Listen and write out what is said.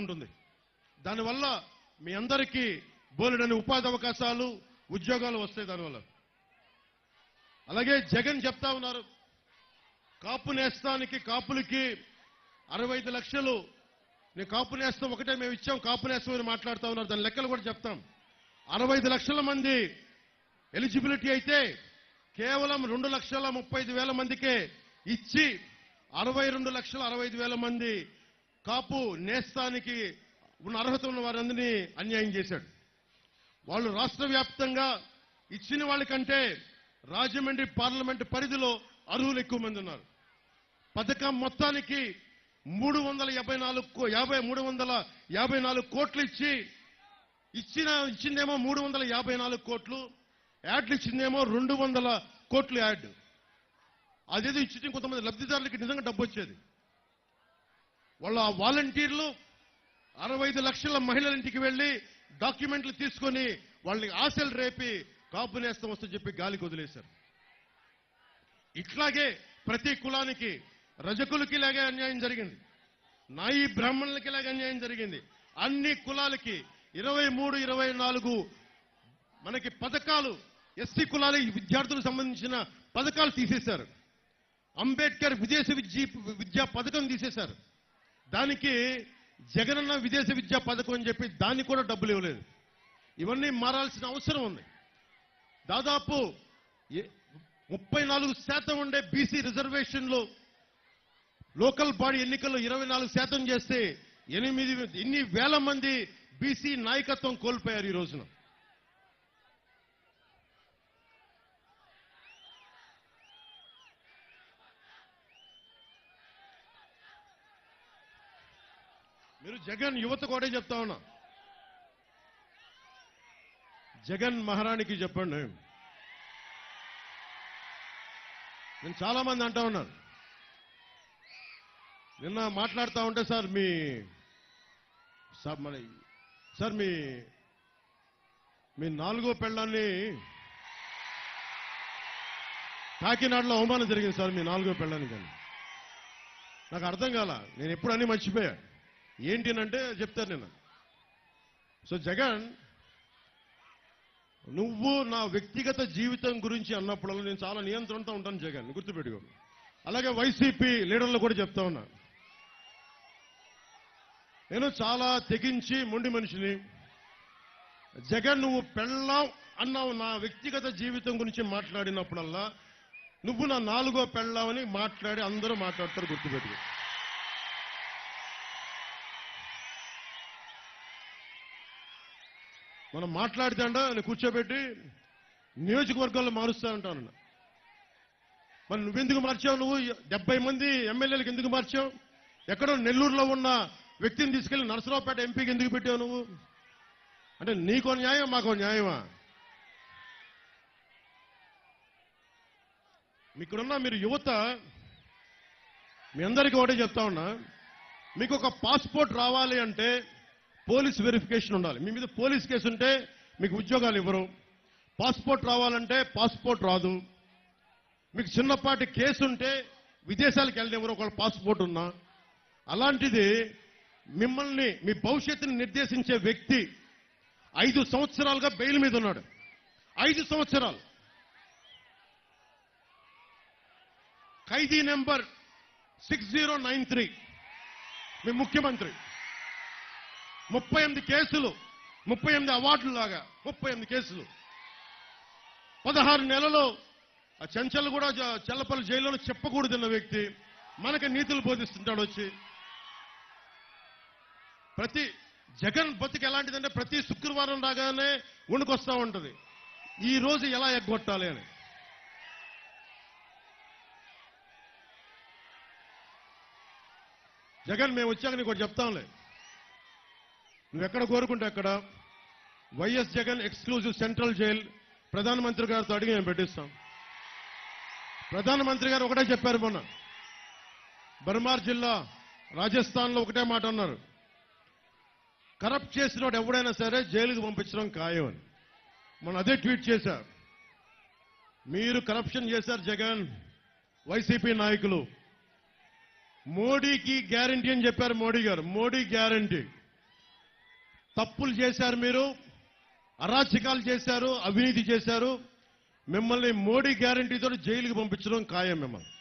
తీసుకుంటుంది దానివల్ల మీ అందరికీ బోలెడని ఉపాధి అవకాశాలు ఉద్యోగాలు వస్తాయి దానివల్ల. అలాగే జగన్ చెప్తా ఉన్నారు కాపు నేస్తానికి కాపులకి అరవై ఐదు లక్షలు. నేను కాపు నేస్తం ఒకటే మేము ఇచ్చాం కాపు నేస్తం అని మాట్లాడుతూ ఉన్నారు దాని లెక్కలు కూడా చెప్తాం. అరవై లక్షల మంది ఎలిజిబిలిటీ అయితే కేవలం రెండు లక్షల ముప్పై ఐదు వేల మందికే ఇచ్చి అరవై రెండు లక్షల అరవై ఐదు వేల మంది కాపు నేస్తానికి ఉన్న అర్హత ఉన్న వారందరినీ అన్యాయం చేశాడు. వాళ్ళు రాష్ట్ర వ్యాప్తంగా ఇచ్చిన వాళ్ళకంటే రాజమండ్రి పార్లమెంట్ పరిధిలో అర్హులు ఎక్కువ మంది ఉన్నారు. పథకం మొత్తానికి మూడు వందల యాభై నాలుగు కో- యాభై మూడు వందల యాభై నాలుగు కోట్లు ఇచ్చి ఇచ్చిన ఇచ్చిందేమో మూడు వందల యాభై నాలుగు కోట్లు యాడ్లు ఇచ్చిందేమో రెండు వందల కోట్లు యాడ్. అదేదో ఇచ్చి కొంతమంది లబ్ధిదారులకి నిజంగా డబ్బు వచ్చేది. వాళ్ళ ఆ వాలంటీర్లు అరవై ఐదు లక్షల మహిళల ఇంటికి వెళ్ళి డాక్యుమెంట్లు తీసుకొని వాళ్ళని ఆశలు రేపి కాపు నేస్తం వస్తుందని చెప్పి గాలికి వదిలేశారు. ఇట్లాగే ప్రతి కులానికి రజకులకి ఇలాగే అన్యాయం జరిగింది. నాయి బ్రాహ్మణులకి ఇలాగే అన్యాయం జరిగింది. అన్ని కులాలకి ఇరవై మూడు ఇరవై నాలుగు మనకి పథకాలు ఎస్సీ కులాలకి విద్యార్థులకు సంబంధించిన పథకాలు తీసేశారు. అంబేద్కర్ విదేశ విద్య విద్యా పథకం తీసేశారు. దానికి జగనన్న విదేశ విద్యా పథకం అని చెప్పి దానికి కూడా డబ్బులు ఇవ్వలేదు. ఇవన్నీ మారాల్సిన అవసరం ఉంది. దాదాపు ముప్పై నాలుగు శాతం ఉండే బీసీ రిజర్వేషన్లు లోకల్ బాడీ ఎన్నికల్లో ఇరవై నాలుగు శాతం చేస్తే ఎనిమిది ఇన్ని వేల మంది బీసీ నాయకత్వం కోల్పోయారు ఈ రోజున. మీరు జగన్ యువత కూడా చెప్తా ఉన్నా. జగన్ మహారాణికి చెప్పండి. నేను చాలా మంది అంటా ఉన్నారు. నిన్న మాట్లాడుతూ ఉంటే సార్ మీ సార్ మన సార్ మీ మీ నాలుగో పెళ్ళాన్ని కాకినాడలో అవమానం జరిగింది సార్ మీ నాలుగో పెళ్ళానికి కానీ. నాకు అర్థం కాల నేను ఎప్పుడు అన్ని మర్చిపోయా. ఏంటి అంటే నేను. సో జగన్ నువ్వు నా వ్యక్తిగత జీవితం గురించి అన్నప్పుడల్లా నేను చాలా నియంత్రణతో ఉంటాను జగన్ గుర్తుపెట్టుకో. అలాగే వైసీపీ లీడర్లు కూడా చెప్తా ఉన్నా. నేను చాలా తెగించి మొండి మనిషిని. జగన్ నువ్వు పెళ్ళాం అన్నావు నా వ్యక్తిగత జీవితం గురించి మాట్లాడినప్పుడల్లా నువ్వు నా నాలుగో పెళ్ళావని మాట్లాడి అందరూ మాట్లాడతారు గుర్తుపెట్టుకో. మనం మాట్లాడితే అంట కూర్చోబెట్టి నియోజకవర్గాల్లో మారుస్తానంటాను మరి నువ్వెందుకు మార్చావు? నువ్వు డెబ్బై మంది ఎమ్మెల్యేలకు ఎందుకు మార్చావు? ఎక్కడో నెల్లూరులో ఉన్న వ్యక్తిని తీసుకెళ్ళి నరసరావుపేట ఎంపీకి ఎందుకు పెట్టావు నువ్వు? అంటే నీకో న్యాయం మాకో న్యాయమా? మీకున్న మీరు యువత మీ అందరికీ ఒకటే చెప్తా ఉన్నా మీకు ఒక పాస్పోర్ట్ రావాలి అంటే పోలీస్ వెరిఫికేషన్ ఉండాలి. మీ మీద పోలీస్ కేసు ఉంటే మీకు ఉద్యోగాలు ఇవ్వరు. పాస్పోర్ట్ రావాలంటే పాస్పోర్ట్ రాదు. మీకు చిన్నపాటి కేసు ఉంటే విదేశాలకు వెళ్ళనివ్వరు ఒకవేళ పాస్పోర్ట్ ఉన్నా. అలాంటిది మిమ్మల్ని మీ భవిష్యత్తుని నిర్దేశించే వ్యక్తి ఐదు సంవత్సరాలుగా బెయిల్ మీద ఉన్నాడు. ఐదు సంవత్సరాలు. ఖైదీ number six zero nine three. మీ ముఖ్యమంత్రి. ముప్పై ఎనిమిది కేసులు ముప్పై ఎనిమిది అవార్డులు లాగా ముప్పై ఎనిమిది కేసులు. పదహారు నెలలు ఆ చెంచల్ కూడా చెల్లపల్లి జైల్లో చెప్పకూడదన్న వ్యక్తి మనకి నీతులు బోధిస్తుంటాడు వచ్చి. ప్రతి జగన్ బతుకు ఎలాంటిదంటే ప్రతి శుక్రవారం రాగానే వండుకొస్తా ఉంటుంది. ఈ రోజు ఎలా ఎగ్గొట్టాలి అని. జగన్ మేము వచ్చాక నీకు ఒకటి చెప్తాంలే. నువ్వు ఎక్కడ? కోరుకుంటే అక్కడ YS Jagan exclusive central jail. ప్రధానమంత్రి గారితో అడిగి మేము పెట్టిస్తాం. ప్రధానమంత్రి గారు ఒకటే చెప్పారు మొన్న. బర్మార్ జిల్లా రాజస్థాన్లో ఒకటే మాట అన్నారు. కరప్ట్ చేసినోడు ఎవడైనా సరే జైలుకి పంపించడం ఖాయం అని మొన్న అదే ట్వీట్ చేశారు. మీరు కరప్షన్ చేశారు జగన్ వైసీపీ నాయకులు. మోడీకి గ్యారంటీ అని చెప్పారు మోడీ గారు. మోడీ గ్యారంటీ తప్పులు చేశారు మీరు అరాచకాలు చేశారు అవినీతి చేశారు. మిమ్మల్ని మోడీ గ్యారంటీతో జైలుకి పంపించడం ఖాయం మిమ్మల్ని.